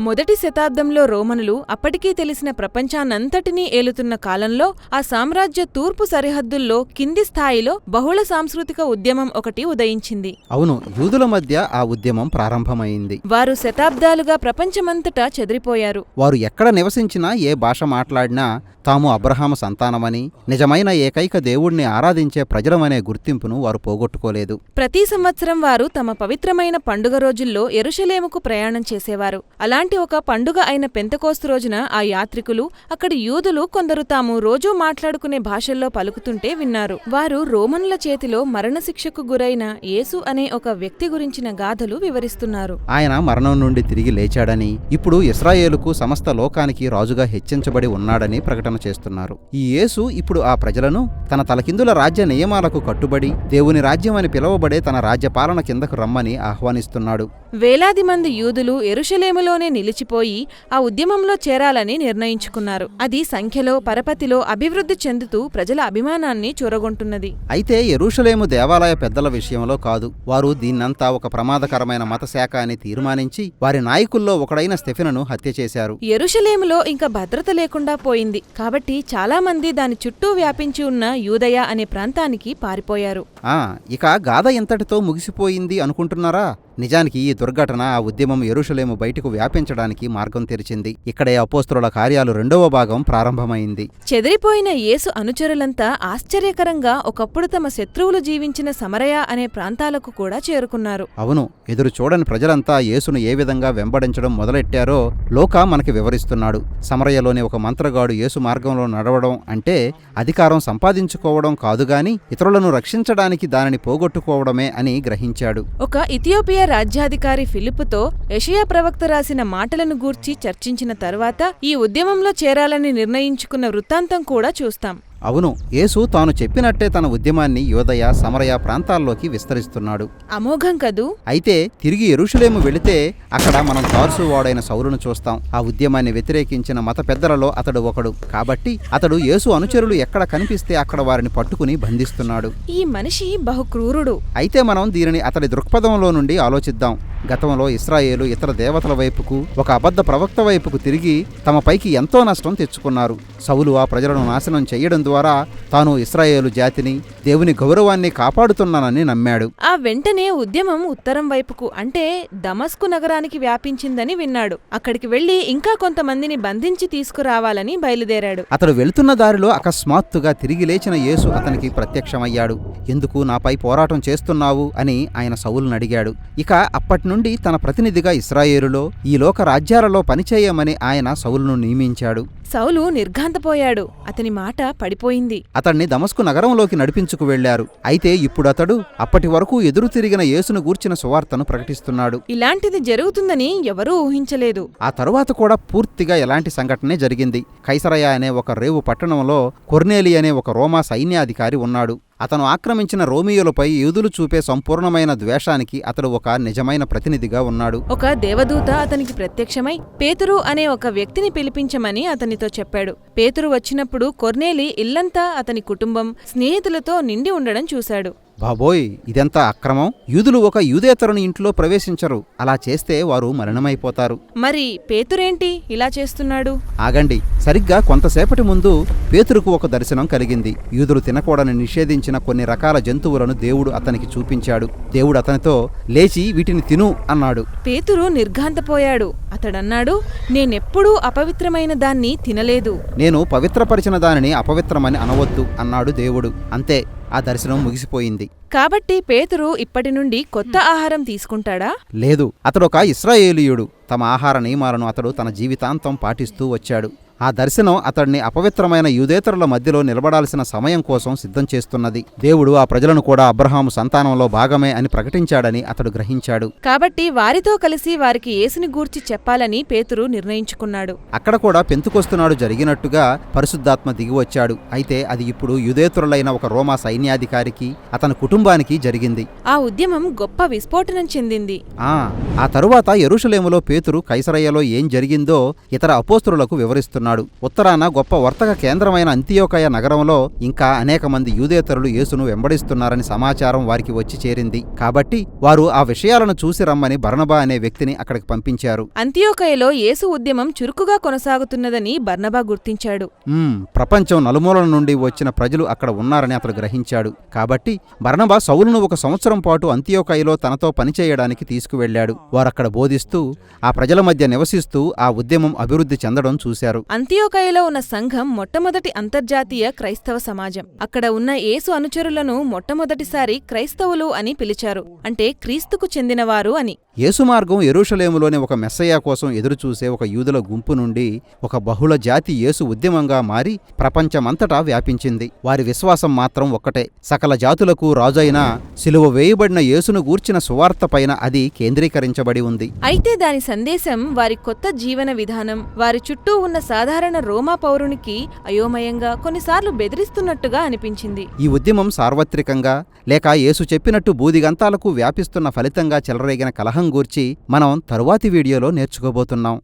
మొదటి శతాబ్దంలో రోమనులు అప్పటికీ తెలిసిన ప్రపంచాన్నంతటినీ ఏలుతున్న కాలంలో ఆ సామ్రాజ్య తూర్పు సరిహద్దుల్లో కింది స్థాయిలో బహుళ సాంస్కృతిక ఉద్యమం ఒకటి ఉదయించింది. అవును యూదుల మధ్య ఆ ఉద్యమం ప్రారంభమైంది. వారు శతాబ్దాలుగా ప్రపంచమంతటా చెదిరిపోయారు. వారు ఎక్కడ నివసించినా ఏ భాష మాట్లాడినా తాము అబ్రహాము సంతానమని నిజమైన ఏకైక దేవుణ్ణి ఆరాధించే ప్రజలమనే గుర్తింపును వారు పోగొట్టుకోలేదు. ప్రతి సంవత్సరం వారు తమ పవిత్రమైన పండుగ రోజుల్లో ఎరుషలేముకు ప్రయాణం చేసేవారు. అలాంటి ఒక పండుగ అయిన పెంతకోస్తు రోజున ఆ యాత్రికులు అక్కడి యూదులు కొందరు తాము రోజూ మాట్లాడుకునే భాషల్లో పలుకుతుంటే విన్నారు. వారు రోమనుల చేతిలో మరణశిక్షకు గురైన యేసు అనే ఒక వ్యక్తి గురించిన గాథలు వివరిస్తున్నారు. ఆయన మరణం నుండి తిరిగి లేచాడని ఇప్పుడు ఇస్రాయేలుకు సమస్త లోకానికి రాజుగా హెచ్చించబడి ఉన్నాడని ప్రకటన చేస్తున్నారు. ఈ యేసు ఇప్పుడు ఆ ప్రజలను తన తలకిందుల రాజ్య నియమాలకు కట్టుబడి దేవుని రాజ్యం అని పిలువబడే తన రాజ్యపాలన కిందకు రమ్మని ఆహ్వానిస్తున్నాడు. వేలాది మంది యూదులు ఎరుషలేములోనే నిలిచిపోయి ఆ ఉద్యమంలో చేరాలని నిర్ణయించుకున్నారు. అది సంఖ్యలో పరపతిలో అభివృద్ధి చెందుతూ ప్రజల అభిమానాన్ని చూరగొంటున్నది. అయితే ఎరూషలేము దేవాలయ పెద్దల విషయంలో కాదు. వారు దీన్నంతా ఒక ప్రమాదకరమైన మత శాఖ అని తీర్మానించి వారి నాయకుల్లో ఒకడైన స్టెఫెనును హత్య చేశారు. ఎరుషలేములో ఇంకా భద్రత లేకుండా పోయింది. కాబట్టి చాలా మంది దాని చుట్టూ వ్యాపించి ఉన్న యూదయ అనే ప్రాంతానికి పారిపోయారు. ఆ ఇక గాథ ఇంతటితో ముగిసిపోయింది అనుకుంటున్నారా? నిజానికి ఈ దుర్ఘటన ఆ ఉద్యమం ఎరుషలేము బయటకు వ్యాపించడానికి మార్గం తెరిచింది. ఇక్కడే అపోస్తుల కార్యాలు రెండవ భాగం ప్రారంభమైంది. చెదిరిపోయిన యేసు అనుచరులంతా ఆశ్చర్యకరంగా ఒకప్పుడు తమ శత్రువులు జీవించిన సమరయ అనే ప్రాంతాలకు కూడా చేరుకున్నారు. అవును ఎదురు చూడని ప్రజలంతా యేసును ఏ విధంగా వెంబడించడం మొదలెట్టారో లోక మనకి వివరిస్తున్నాడు. సమరయలోని ఒక మంత్రగాడు యేసు మార్గంలో నడవడం అంటే అధికారం సంపాదించుకోవడం కాదుగాని ఇతరులను రక్షించడానికి దానిని పోగొట్టుకోవడమే అని గ్రహించాడు. ఒక ఇథియోపియా రాజ్యాధికారి ఫిలిప్తో యషయా ప్రవక్త రాసిన మాటలను గూర్చి చర్చించిన తర్వాత ఈ ఉద్యమంలో చేరాలని నిర్ణయించుకున్న వృత్తాంతం కూడా చూస్తాం. అవును యేసు తాను చెప్పినట్టే తన ఉద్యమాన్ని యోదయ సమరయ ప్రాంతాల్లోకి విస్తరిస్తున్నాడు. అమోఘం కదూ? అయితే తిరిగి ఎరుషలేము వెళితే అక్కడ మనం తార్సు వాడైన సౌలును చూస్తాం. ఆ ఉద్యమాన్ని వ్యతిరేకించిన మత పెద్దలలో అతడు ఒకడు. కాబట్టి అతడు యేసు అనుచరులు ఎక్కడ కనిపిస్తే అక్కడ వారిని పట్టుకుని బంధిస్తున్నాడు. ఈ మనిషి బహు క్రూరుడు. అయితే మనం దీనిని అతడి దృక్పథంలో నుండి ఆలోచిద్దాం. గతంలో ఇస్రాయేలు ఇతర దేవతల వైపుకు ఒక అబద్ధ ప్రవక్త వైపుకు తిరిగి తమ పైకి ఎంతో నష్టం తెచ్చుకున్నారు. సౌలు ఆ ప్రజలను నాశనం చేయడం ద్వారా తాను ఇస్రాయేలు జాతిని దేవుని గౌరవాన్ని కాపాడుతున్నానని నమ్మాడు. ఆ వెంటనే ఉద్యమం ఉత్తరం వైపుకు అంటే దమస్కు నగరానికి వ్యాపించిందని విన్నాడు. అక్కడికి వెళ్ళి ఇంకా కొంతమందిని బంధించి తీసుకురావాలని బయలుదేరాడు. అతడు వెళ్తున్న దారిలో అకస్మాత్తుగా తిరిగి లేచిన యేసు అతనికి ప్రత్యక్షమయ్యాడు. ఎందుకు నాపై పోరాటం చేస్తున్నావు? అని ఆయన సౌలును అడిగాడు. ఇక అప్పటి నుండి తన ప్రతినిధిగా ఇస్రాయేలులో ఈ లోక రాజ్యాలలో పనిచేయమని ఆయన సౌలును నియమించాడు. సౌలు నిర్ఘాంతపోయాడు. అతని మాట పడిపోయింది. అతన్ని దమస్కు నగరంలోకి నడిపించుకు వెళ్ళారు అయితే ఇప్పుడు అతడు అప్పటి వరకు ఎదురు తిరిగిన యేసును గూర్చిన సువార్తను ప్రకటిస్తున్నాడు. ఇలాంటిది జరుగుతుందని ఎవరూ ఊహించలేదు. ఆ తరువాత కూడా పూర్తిగా ఎలాంటి సంఘటనే జరిగింది. కైసరయ అనే ఒక రేవు పట్టణంలో కొర్నేలి అనే ఒక రోమా సైన్యాధికారి ఉన్నాడు. అతను ఆక్రమించిన రోమియోలపై యూదులు చూపే సంపూర్ణమైన ద్వేషానికి అతడు ఒక నిజమైన ప్రతినిధిగా ఉన్నాడు. ఒక దేవదూత అతనికి ప్రత్యక్షమై పేతురు అనే ఒక వ్యక్తిని పిలిపించమని అతనితో చెప్పాడు. పేతురు వచ్చినప్పుడు కొర్నేలి ఇల్లంతా అతని కుటుంబం స్నేహితులతో నిండి ఉండడం చూశాడు. బాబోయ్ ఇదెంత అక్రమం? యూదులు ఒక యూదేతరుని ఇంట్లో ప్రవేశించరు. అలా చేస్తే వారు మరణమైపోతారు మరి పేతురేంటి ఇలా చేస్తున్నాడు? ఆగండి. సరిగ్గా కొంతసేపటి ముందు పేతురుకు ఒక దర్శనం కలిగింది. యూదులు తినకూడని నిషేధించిన కొన్ని రకాల జంతువులను దేవుడు అతనికి చూపించాడు. దేవుడు అతనితో లేచి వీటిని తిను అన్నాడు. పేతురు నిర్ఘాంతపోయాడు. అతడన్నాడు నేనెప్పుడూ అపవిత్రమైన దాన్ని తినలేదు. నేను పవిత్రపరిచిన దానిని అపవిత్రమని అనవద్దు అన్నాడు దేవుడు. అంతే ఆ దర్శనం ముగిసిపోయింది. కాబట్టి పేతురు ఇప్పటి నుండి కొత్త ఆహారం తీసుకుంటాడా? లేదు అతడు ఒక ఇస్రాయేలీయుడు. తమ ఆహార నియమాలను అతడు తన జీవితాంతం పాటిస్తూ వచ్చాడు. ఆ దర్శనం అతడిని అపవిత్రమైన యూదేతరుల మధ్యలో నిలబడాల్సిన సమయం కోసం సిద్ధం చేస్తున్నది. దేవుడు ఆ ప్రజలను కూడా అబ్రహాము సంతానంలో భాగమే అని ప్రకటించాడని అతడు గ్రహించాడు. కాబట్టి వారితో కలిసి వారికి యేసుని గూర్చి చెప్పాలని పేతురు నిర్ణయించుకున్నాడు. అక్కడ కూడా పెంతుకొస్తున్నాడు జరిగినట్టుగా పరిశుద్ధాత్మ దిగివచ్చాడు అయితే అది ఇప్పుడు యూదేతరులైన ఒక రోమా సైన్యాధికారికి అతని కుటుంబానికి జరిగింది. ఆ ఉద్యమం గొప్ప విస్ఫోటనం చెందింది. ఆ ఆ తరువాత ఎరుషలేములో పేతురు కైసరయ్యలో ఏం జరిగిందో ఇతర అపోస్తులకు వివరిస్తున్నాడు. చేస్తున్నాడు ఉత్తరాన గొప్ప వర్తక కేంద్రమైన అంత్యోకయ నగరంలో ఇంకా అనేక మంది యూదేతరులు యేసును వెంబడిస్తున్నారని సమాచారం వారికి వచ్చి చేరింది. కాబట్టి వారు ఆ విషయాలను చూసి రమ్మని బర్నబా అనే వ్యక్తిని అక్కడికి పంపించారు. అంత్యోకయలో యేసు ఉద్యమం చురుకుగా కొనసాగుతున్నదని బర్నబా గుర్తించాడు. ప్రపంచం నలుమూలల నుండి వచ్చిన ప్రజలు అక్కడ ఉన్నారని అతడు గ్రహించాడు. కాబట్టి బర్నబా సౌలును ఒక సంవత్సరం పాటు అంత్యోకయలో తనతో పనిచేయడానికి తీసుకువెళ్ళాడు. వారక్కడ బోధిస్తూ ఆ ప్రజల మధ్య నివసిస్తూ ఆ ఉద్యమం అభివృద్ధి చెందడం చూశారు. అంత్యోకయలో ఉన్న సంఘం మొట్టమొదటి అంతర్జాతీయ క్రైస్తవ సమాజం. అక్కడ ఉన్న యేసు అనుచరులను మొట్టమొదటిసారి క్రైస్తవులు అని పిలిచారు. అంటే క్రీస్తుకు చెందినవారు అని. యేసు మార్గం ఎరుషలేములోని ఒక మెస్సయ్య కోసం ఎదురుచూసే ఒక యూదుల గుంపు నుండి ఒక బహుళ జాతి యేసు ఉద్యమంగా మారి ప్రపంచమంతటా వ్యాపించింది. వారి విశ్వాసం మాత్రం ఒక్కటే. సకల జాతులకు రాజైన సిలువ వేయబడిన యేసును గూర్చిన సువార్త పైన అది కేంద్రీకరించబడి ఉంది. అయితే దాని సందేశం వారి కొత్త జీవన విధానం వారి చుట్టూ ఉన్న సాధారణ రోమా పౌరునికి అయోమయంగా కొన్నిసార్లు బెదిరిస్తున్నట్టుగా అనిపించింది. ఈ ఉద్యమం సార్వత్రికంగా లేక యేసు చెప్పినట్టు బూదిగంతాలకు వ్యాపిస్తున్న ఫలితంగా చెలరేగిన కలహం గూర్చి మనం తరువాతి వీడియోలో నేర్చుకోబోతున్నాం.